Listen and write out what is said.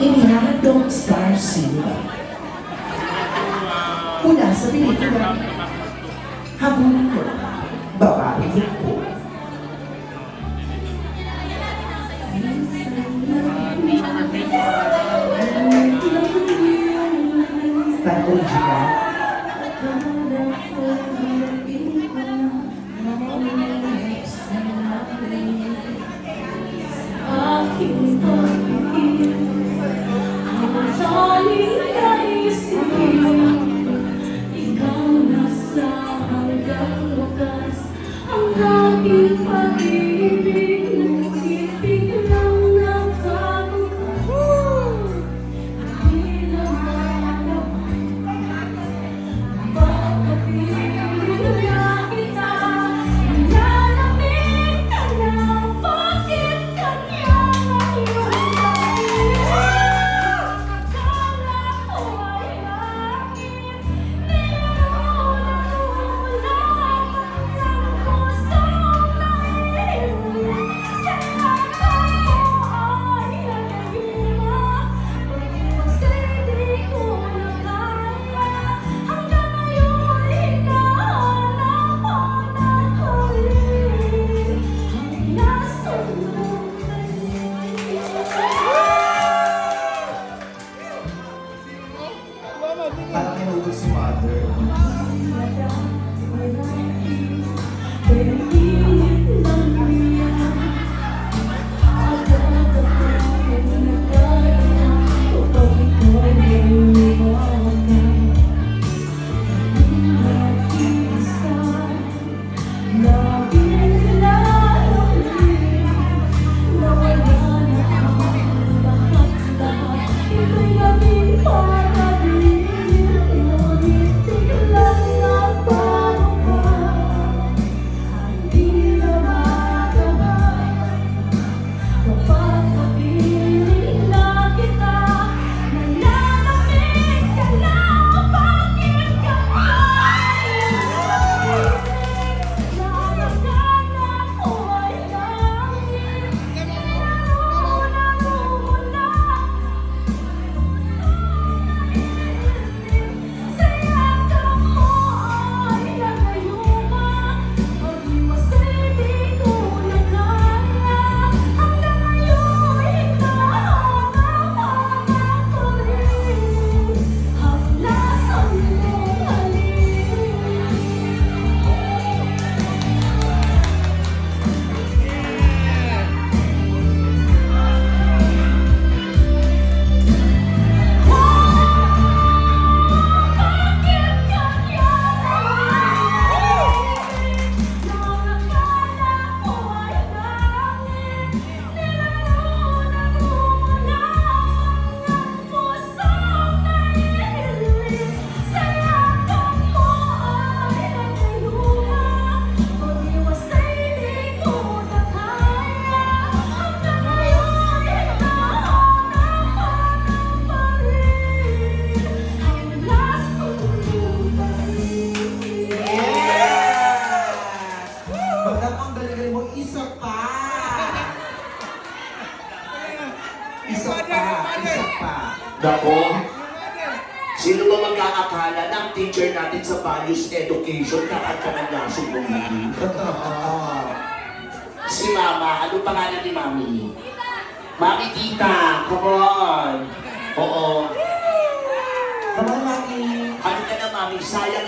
inihandong star silver. Mula sa pelikula, Habulin ko. you, God's Mother. Isa pa, isa pa. Dako, sino ba magkakakala na ang teacher natin sa values education kakanta ng lasong bumili? si Mama, ano pangalan ni Mami? Mami Tita, come on. Oo. Come on, Mami. Ano ka na, Mami? Sayang